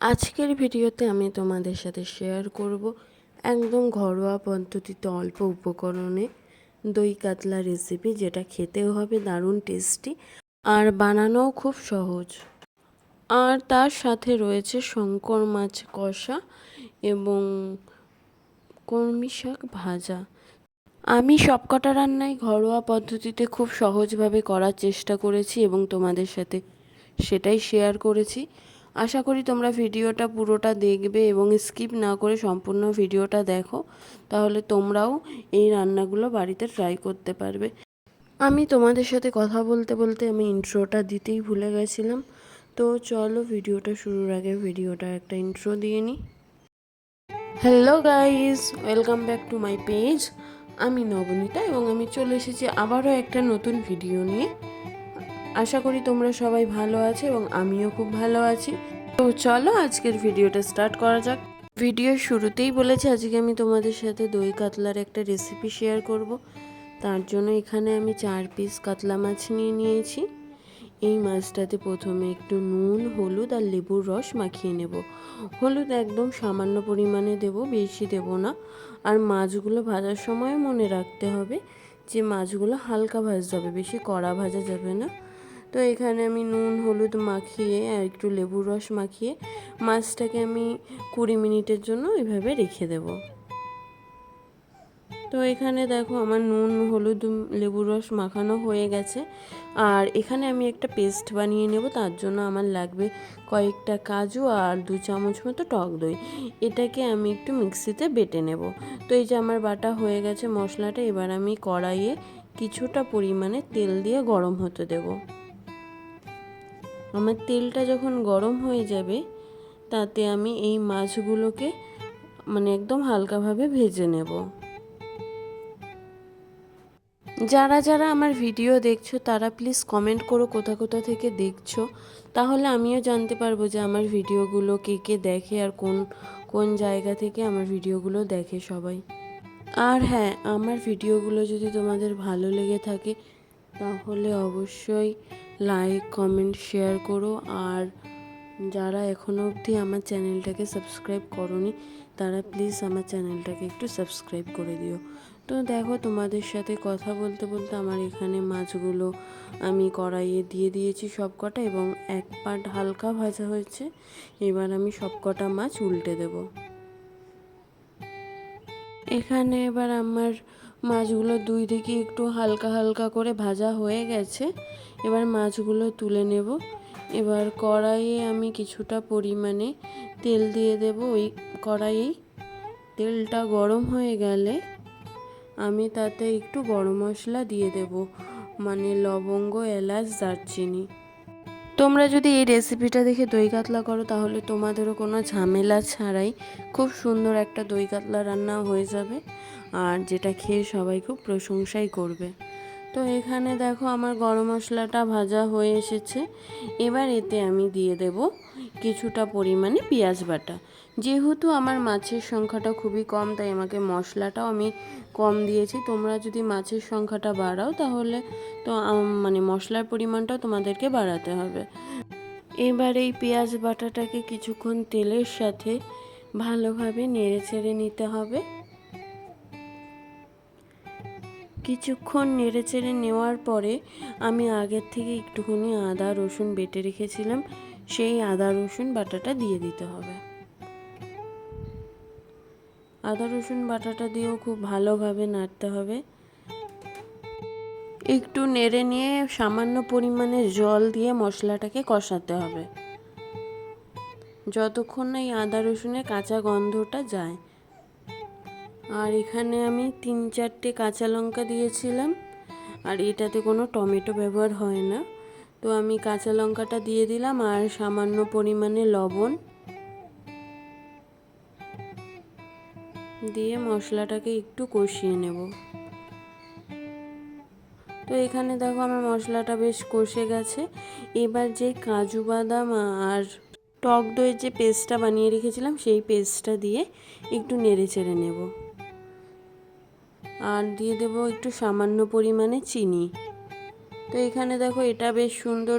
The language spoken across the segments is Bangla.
আজকের ভিডিওতে আমি তোমাদের সাথে শেয়ার করব একদম ঘরোয়া পদ্ধতিতে অল্প উপকরণে দই কাতলা রেসিপি যেটা খেতেও হবে দারুণ টেস্টি আর বানানোও খুব সহজ। আর তার সাথে রয়েছে শঙ্কর মাছ কষা এবং কলমি শাক ভাজা। আমি সবকটা রান্নাই ঘরোয়া পদ্ধতিতে খুব সহজভাবে করার চেষ্টা করেছি এবং তোমাদের সাথে সেটাই শেয়ার করেছি। আশা করি তোমরা ভিডিওটা পুরোটা দেখবে এবং স্কিপ না করে সম্পূর্ণ ভিডিওটা দেখো, তাহলে তোমরাও এই রান্নাগুলো বাড়িতে ট্রাই করতে পারবে। আমি তোমাদের সাথে কথা বলতে বলতে আমি ইন্ট্রোটা দিতেই ভুলে গেছিলাম, তো চলো ভিডিওটা শুরুর আগে ভিডিওটা একটা ইন্ট্রো দিয়ে নিই hello guys welcome back to my page আমি নবনীতা এবং আমি চলে এসেছি আবারও একটা নতুন ভিডিও নিয়ে। আশা করি তোমরা সবাই ভালো আছো এবং আমিও খুব ভালো আছি। তো চলো আজকের ভিডিওটা স্টার্ট করা যাক। ভিডিওর শুরুতেই বলেছি, আজকে আমি তোমাদের সাথে দই কাতলার একটা রেসিপি শেয়ার করব। তার জন্য এখানে আমি চার পিস কাতলা মাছ নিয়ে নিয়েছি। এই মাছটাতে প্রথমে একটু নুন, হলুদ আর লেবুর রস মাখিয়ে নেব। হলুদ একদম সামান্য পরিমাণে দেব, বেশি দেব না। আর মাছগুলো ভাজার সময় মনে রাখতে হবে যে মাছগুলো হালকা ভাজতে হবে, বেশি কড়া ভাজা যাবে না। তো এখানে আমি নুন, হলুদ মাখিয়ে আর একটু লেবুর রস মাখিয়ে মাছটাকে আমি কুড়ি মিনিটের জন্য এভাবে রেখে দেব। তো এখানে দেখো আমার নুন, হলুদ, লেবুর রস মাখানো হয়ে গেছে। আর এখানে আমি একটা পেস্ট বানিয়ে নেব, তার জন্য আমার লাগবে কয়েকটা কাজু আর দু চামচ মতো টক দই। এটাকে আমি একটু মিক্সিতে বেটে নেব। তো এই যে আমার বাটা হয়ে গেছে মশলাটা, এবার আমি কড়াইয়ে কিছুটা পরিমাণে তেল দিয়ে গরম হতে দেবো। আমার তেলটা যখন গরম হয়ে যাবে, তাতে আমি এই মাছগুলোকে মানে একদম হালকাভাবে ভেজে নেব। যারা যারা আমার ভিডিও দেখছ, তারা প্লিজ কমেন্ট করো কোথা কোথা থেকে দেখছ। তাহলে আমিও জানতে পারব যে আমার ভিডিওগুলো কে কে দেখে আর কোন কোন জায়গা থেকে আমার ভিডিওগুলো দেখে সবাই। আর হ্যাঁ আমার ভিডিওগুলো যদি তোমাদের ভালো লেগে থাকে তাহলে অবশ্যই লাইক কমেন্ট শেয়ার করো। আর যারা এখনও অবধি আমার চ্যানেলটাকে সাবস্ক্রাইব করনি, তারা প্লিজ আমার চ্যানেলটাকে একটু সাবস্ক্রাইব করে দিও। তো দেখো, তোমাদের সাথে কথা বলতে বলতে আমার এখানে মাছগুলো আমি কড়াইয়ে দিয়ে দিয়েছি সব কটা এবং এক পাট হালকা ভাজা হয়েছে। এবার আমি সব কটা মাছ উল্টে দেব। এখানে এবার আমার মাছগুলো দুই দিকে একটু হালকা হালকা করে ভাজা হয়ে গেছে। এবার মাছগুলো তুলে নেব। এবার কড়াইয়ে আমি কিছুটা পরিমাণে তেল দিয়ে দেব। ওই কড়াইয়েই তেলটা গরম হয়ে গেলে আমি তাতে একটু গরম মশলা দিয়ে দেব। মানে লবঙ্গ, এলাচ, দারচিনি। তোমরা যদি এই রেসিপিটা দেখে দই কাতলা করো, তাহলে তোমাদেরও কোনো ঝামেলা ছাড়াই খুব সুন্দর একটা দই কাতলা রান্না হয়ে যাবে। আর যেটা খেয়ে সবাই খুব প্রশংসাই করবে। তো এখানে দেখো আমার গরম মশলাটা ভাজা হয়ে এসেছে। এবার এতে আমি দিয়ে দেব কিছুটা পরিমাণে পেঁয়াজ বাটা। যেহেতু আমার মাছের সংখ্যাটা খুবই কম, তাই আমাকে মশলাটাও আমি কম দিয়েছি। তোমরা যদি মাছের সংখ্যাটা বাড়াও, তাহলে তো মানে মশলার পরিমাণটাও তোমাদেরকে বাড়াতে হবে। এবার এই পেঁয়াজ বাটাটাকে কিছুক্ষণ তেলের সাথে ভালোভাবে নেড়ে চেড়ে নিতে হবে। কিছুক্ষণ নেড়ে চেড়ে নেওয়ার পরে আমি আগের থেকে একটুখানি আদা, রসুন বেটে রেখেছিলাম। সেই আদা, রসুন বাটাটা দিয়ে দিতে হবে। আদা, রসুন বাটাটা দিয়েও খুব ভালোভাবে নাড়তে হবে। একটু নেড়ে নিয়ে সামান্য পরিমাণে জল দিয়ে মশলাটাকে কষাতে হবে। যতক্ষণ না এই আদা, রসুনের কাঁচা গন্ধটা যায়। আর এখানে আমি তিন চারটে কাঁচা লঙ্কা দিয়েছিলাম, আর এটাতে কোনো টমেটো ব্যবহার হয় না। তো আমি কাঁচা লঙ্কাটা দিয়ে দিলাম আর সামান্য পরিমাণে লবণ। দিয়ে মশলাটাকে একটু কষিয়ে নেব। তো এখানে দেখো আমার মশলাটা বেশ কষে গেছে। এবার যে কাজু বাদাম আর টক দইয়ের যে পেস্টটা বানিয়ে রেখেছিলাম, সেই পেস্টটা দিয়ে একটু নেড়ে চেড়ে নেব। আর দিয়ে দেব একটু সামান্য পরিমাণে চিনি। তো এখানে দেখো এটা বেশ সুন্দর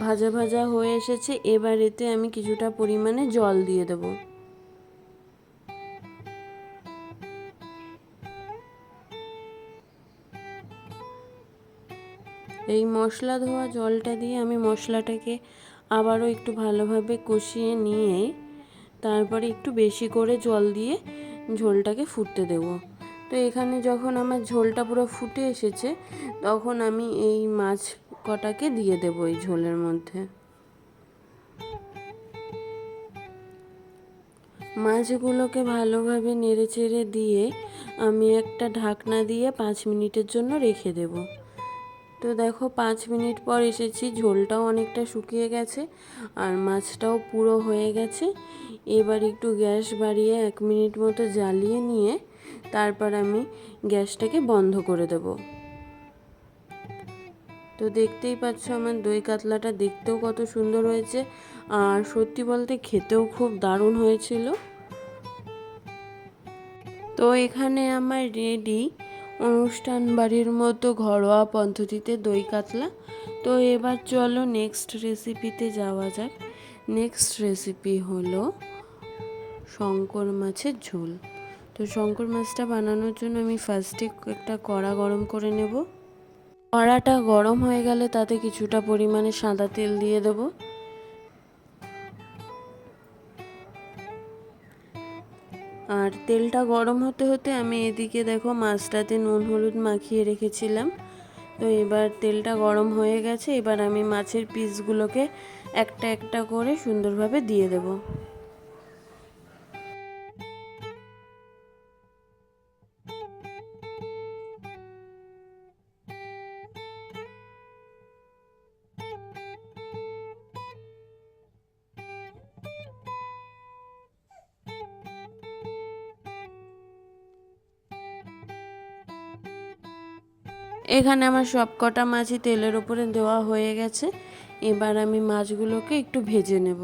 ভাজা ভাজা হয়ে এসেছে। এবার এতে আমি কিছুটা পরিমাণে জল দিয়ে দেবো। এই মশলা ধোয়া জলটা দিয়ে আমি মশলাটাকে আবারও একটু ভালোভাবে কষিয়ে নিয়ে তারপরে একটু বেশি করে জল দিয়ে ঝোলটাকে ফুটতে দেব। তো এখানে যখন আমার ঝোলটা পুরো ফুটে এসেছে, তখন আমি এই মাছ কটাকে দিয়ে দেব এই ঝোলের মধ্যে। মাছগুলোকে ভালোভাবে নেড়ে চেড়ে দিয়ে আমি একটা ঢাকনা দিয়ে পাঁচ মিনিটের জন্য রেখে দেবো। তো দেখো পাঁচ মিনিট পর এসেছি, ঝোলটাও অনেকটা শুকিয়ে গেছে আর মাছটাও পুরো হয়ে গেছে। এবার একটু গ্যাস বাড়িয়ে এক মিনিট মতো জ্বালিয়ে নিয়ে তারপর আমি গ্যাসটাকে বন্ধ করে দেব। তো দেখতেই পাচ্ছ আমার দই কাতলাটা দেখতেও কত সুন্দর হয়েছে আর সত্যি বলতে খেতেও খুব দারুণ হয়েছিল। তো এখানে আমার রেডি অনুষ্ঠান বাড়ির মতো ঘরোয়া পদ্ধতিতে দই কাতলা। তো এবার চলো নেক্সট রেসিপিতে যাওয়া যাক। নেক্সট রেসিপি হলো শঙ্কর মাছের ঝোল। তো শঙ্কর মাছটা বানানোর জন্য আমি ফার্স্টে একটা কড়া গরম করে নেব। কড়াটা গরম হয়ে গেলে তাতে কিছুটা পরিমাণে সাদা তেল দিয়ে দেবো। আর তেলটা গরম হতে হতে আমি এদিকে দেখো মাছটাতে নুন, হলুদ মাখিয়ে রেখেছিলাম। তো এবার তেলটা গরম হয়ে গেছে, এবার আমি মাছের পিসগুলোকে একটা একটা করে সুন্দরভাবে দিয়ে দেবো। এখানে আমার সব কটা মাছই তেলের ওপরে দেওয়া হয়ে গেছে। এবার আমি মাছগুলোকে একটু ভেজে নেব।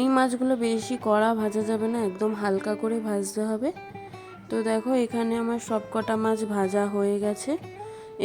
এই মাছগুলো বেশি কড়া ভাজা যাবে না, একদম হালকা করে ভাজতে হবে। তো দেখো, এখানে আমার সব কটা মাছ ভাজা হয়ে গেছে।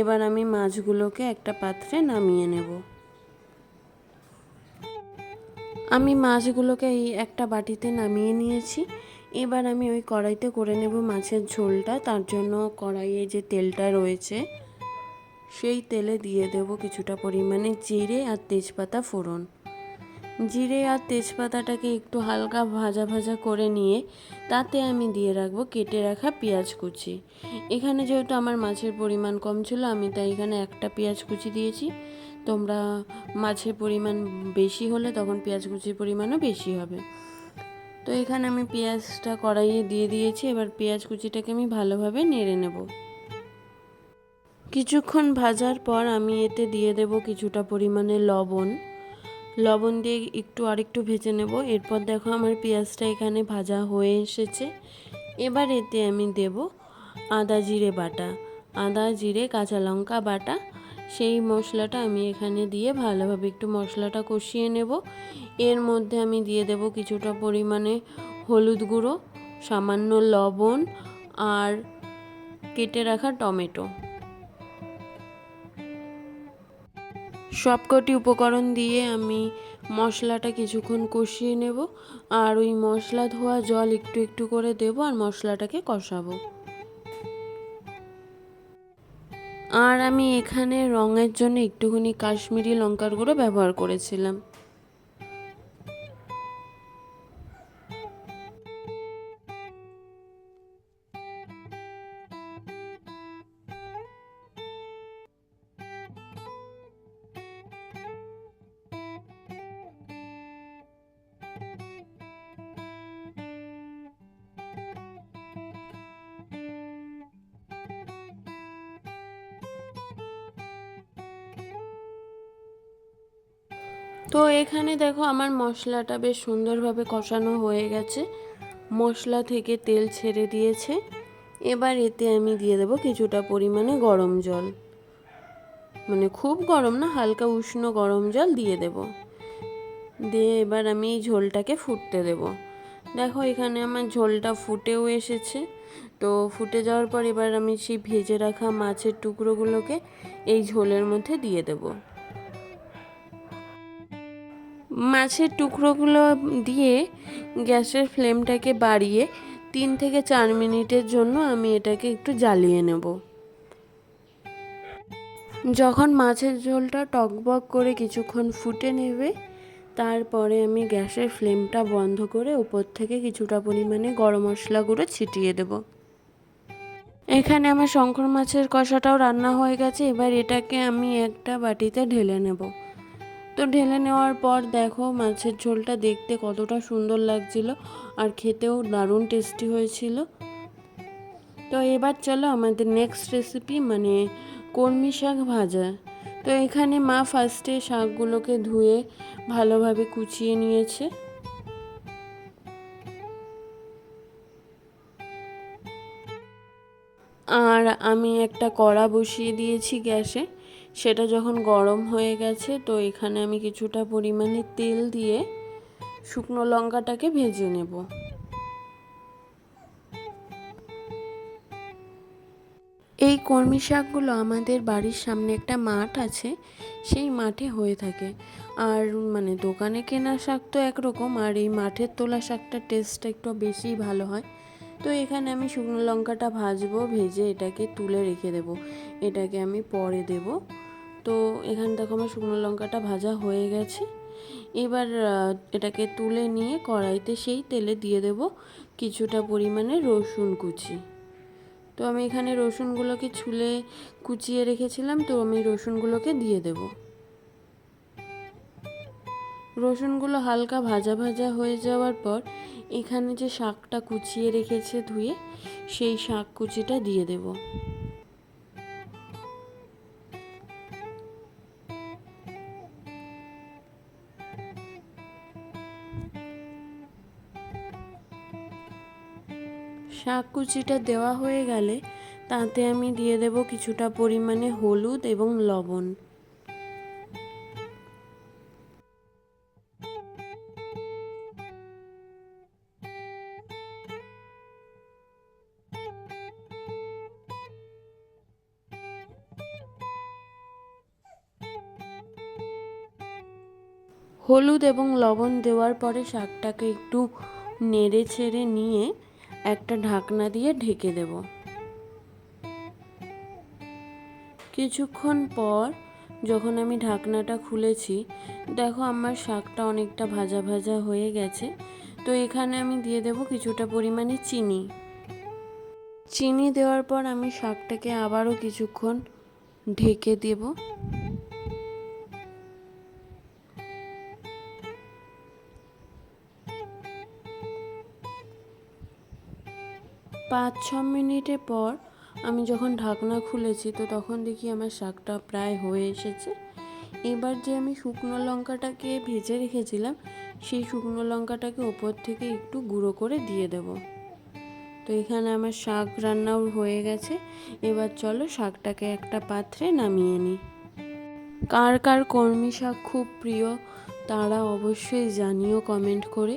এবার আমি মাছগুলোকে একটা পাত্রে নামিয়ে নেব। আমি মাছগুলোকে এই একটা বাটিতে নামিয়ে নিয়েছি। এবার আমি ওই কড়াইতে করে নেব মাছের ঝোলটা, তার জন্য কড়াইয়ে যে তেলটা রয়েছে, সেই তেলে দিয়ে দেব কিছুটা পরিমাণে জিরে আর তেজপাতা ফোড়ন। জিরে আর তেজপাতাটাকে একটু হালকা ভাজা ভাজা করে নিয়ে, তাতে আমি দিয়ে রাখব কেটে রাখা পেঁয়াজ কুচি। এখানে যেহেতু আমার মাছের পরিমাণ কম ছিল, আমি তাই এখানে একটা পেঁয়াজ কুচি দিয়েছি। তোমরা মাছের পরিমাণ বেশি হলে তখন পেঁয়াজ কুচির পরিমাণও বেশি হবে। তো এখানে আমি পেঁয়াজটা কড়াইয়ে দিয়ে দিয়েছি, এবার পেঁয়াজ কুচিটাকে আমি ভালোভাবে নেড়ে নেব। কিছুক্ষণ ভাজার পর আমি এতে দিয়ে দেব কিছুটা পরিমাণে লবণ। লবণ দিয়ে একটু আরেকটু ভেজে নেব। এরপর দেখো আমার পেঁয়াজটা এখানে ভাজা হয়ে এসেছে। এবার এতে আমি দেব আদা জিরে বাটা। আদা, জিরে, কাঁচা লঙ্কা বাটা সেই মশলাটা আমি এখানে দিয়ে ভালোভাবে একটু মশলাটা কষিয়ে নেব। এর মধ্যে আমি দিয়ে দেব কিছুটা পরিমাণে হলুদ গুঁড়ো, সামান্য লবণ আর কেটে রাখা টমেটো। সবকটি উপকরণ দিয়ে আমি মশলাটা কিছুক্ষণ কষিয়ে নেব আর ওই মশলা ধোয়া জল একটু একটু করে দেব আর মশলাটাকে কষাবো। আর আমি এখানে রঙের জন্য একটুখানি কাশ্মীরি লঙ্কার গুঁড়ো ব্যবহার করেছিলাম। তো এখানে দেখো আমার মশলাটা বেশ সুন্দরভাবে কষানো হয়ে গেছে। মশলা থেকে তেল ছেড়ে দিয়েছে। এবার এতে আমি দিয়ে দেবো কিছুটা পরিমাণে গরম জল। মানে খুব গরম না, হালকা উষ্ণ গরম জল দিয়ে দেব। দিয়ে এবার আমি এই ঝোলটাকে ফুটতে দেব। দেখো এখানে আমার ঝোলটা ফুটেও এসেছে। তো ফুটে যাওয়ার পর এবার আমি সেই ভেজে রাখা মাছের টুকরোগুলোকে এই ঝোলের মধ্যে দিয়ে দেব। মাছের টুকরোগুলো দিয়ে গ্যাসের ফ্লেমটাকে বাড়িয়ে তিন থেকে চার মিনিটের জন্য আমি এটাকে একটু জ্বালিয়ে নেব। যখন মাছের ঝোলটা টকবক করে কিছুক্ষণ ফুটে নেবে, তারপরে আমি গ্যাসের ফ্লেমটা বন্ধ করে উপর থেকে কিছুটা পরিমাণে গরম মশলা গুঁড়ো ছিটিয়ে দেব। এখানে আমার শঙ্কর মাছের কষাটাও রান্না হয়ে গেছে, এবার এটাকে আমি একটা বাটিতে ঢেলে নেব। তো ঢেলে নেওয়ার পর দেখো মাছের ঝোলটা দেখতে কতটা সুন্দর লাগছিল আর খেতেও দারুণ টেস্টি হয়েছিল। তো এবার চলো আমাদের নেক্সট রেসিপি মানে কলমি শাক ভাজা। তো এখানে মা ফার্স্টে শাকগুলোকে ধুয়ে ভালোভাবে কুচিয়ে নিয়েছে। আর আমি একটা কড়া বসিয়ে দিয়েছি গ্যাসে। সেটা যখন গরম হয়ে গেছে, তো এখানে আমি কিছুটা পরিমাণে তেল দিয়ে শুকনো লঙ্কাটাকে ভেজে নেব। এই কর্মী শাকগুলো আমাদের বাড়ির সামনে একটা মাঠ আছে, সেই মাঠে হয়ে থাকে। আর মানে দোকানে কেনা শাক তো একরকম, আর এই মাঠের তোলা শাকটার টেস্টটা একটু বেশিই ভালো হয়। তো এখানে আমি শুকনো লঙ্কাটা ভাজবো, ভেজে এটাকে তুলে রেখে দেব। এটাকে আমি পরে দেব। তো এখানে দেখো আমার শুকনো লঙ্কাটা ভাজা হয়ে গেছে। এবার এটাকে তুলে নিয়ে কড়াইতে সেই তেলে দিয়ে দেব কিছুটা পরিমাণে রসুন কুচি। তো আমি এখানে রসুনগুলোকে ছুলে কুচিয়ে রেখেছিলাম, তো আমি রসুনগুলোকে দিয়ে দেব। রসুনগুলো হালকা ভাজা ভাজা হয়ে যাওয়ার পর এখানে যে শাকটা কুচিয়ে রেখেছে ধুয়ে, সেই শাক কুচিটা দিয়ে দেব। শাক কুচিটা দেওয়া হয়ে গেলে তাতে আমি দিয়ে দেব কিছুটা পরিমাণে হলুদ এবং লবণ। হলুদ এবং লবণ দেওয়ার পরে শাকটাকে একটু নেড়ে ছেড়ে নিয়ে একটা ঢাকনা দিয়ে ঢেকে দেব। কিছুক্ষণ পর যখন আমি ঢাকনাটা খুলেছি, দেখো আমার শাকটা অনেকটা ভাজা ভাজা হয়ে গেছে। তো এখানে আমি দিয়ে দেব কিছুটা পরিমাণে চিনি। চিনি দেওয়ার পর আমি শাকটাকে আবারও কিছুক্ষণ ঢেকে দেব। পাঁচ, ছ মিনিটের পর আমি যখন ঢাকনা খুলেছি, তো তখন দেখি আমার শাকটা প্রায় হয়ে এসেছে। এবার যে আমি শুকনো লঙ্কাটাকে ভেজে রেখেছিলাম, সেই শুকনো লঙ্কাটাকে ওপর থেকে একটু গুঁড়ো করে দিয়ে দেব। তো এখানে আমার শাক রান্নাও হয়ে গেছে। এবার চলো শাকটাকে একটা পাত্রে নামিয়ে নিই। কার কার কর্মী শাক খুব প্রিয়, তারা অবশ্যই জানিও কমেন্ট করে।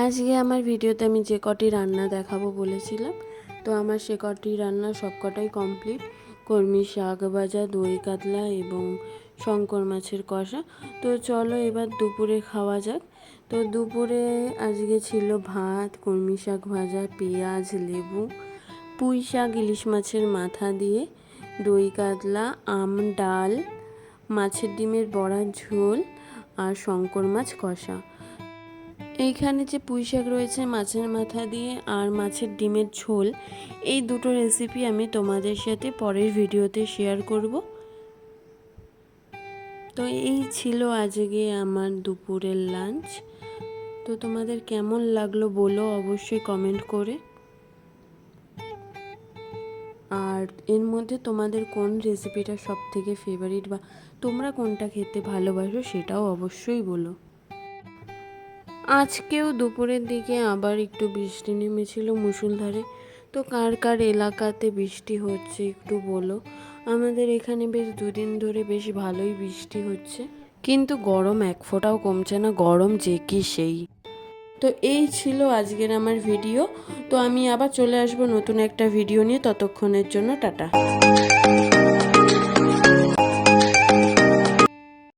আজকে আমার ভিডিওতে আমি যে কটি রান্না দেখাবো বলেছিলাম, তো আমার সে কটি রান্না সবকটাই কমপ্লিট কর্মী শাক ভাজা, দই কাতলা এবং শঙ্কর মাছের কষা। তো চলো এবার দুপুরে খাওয়া যাক। তো দুপুরে আজকে ছিল ভাত কর্মী শাক ভাজা, পেঁয়াজ, লেবু, পুঁই শাক, ইলিশ মাছের মাথা দিয়ে, দই কাতলা, আম, ডাল, মাছের ডিমের বড়ার ঝোল আর শঙ্কর মাছ কষা। এইখানে যে পুঁই শাক রয়েছে মাছের মাথা দিয়ে আর মাছের ডিমের ঝোল, এই দুটো রেসিপি আমি তোমাদের সাথে পরের ভিডিওতে শেয়ার করব। তো এই ছিল আজকে আমার দুপুরের লাঞ্চ তো তোমাদের কেমন লাগল বলো অবশ্যই কমেন্ট করে। আর এর মধ্যে তোমাদের কোন রেসিপিটা সব থেকে ফেভারিট বা তোমরা কোনটা খেতে ভালোবাসো সেটাও অবশ্যই বলো। আজকেও দুপুরের দিকে আবার একটু বৃষ্টি নেমেছিল মুসুলধারে তো কার কার এলাকাতে বৃষ্টি হচ্ছে একটু বলো? আমাদের এখানে বেশ দুদিন ধরে বেশ ভালোই বৃষ্টি হচ্ছে। কিন্তু গরম এক ফোঁটাও কমছে না, গরম যে কি সেই। তো এই ছিল আজকের আমার ভিডিও। তো আমি আবার চলে আসব নতুন একটা ভিডিও নিয়ে। ততক্ষণের জন্য টাটা।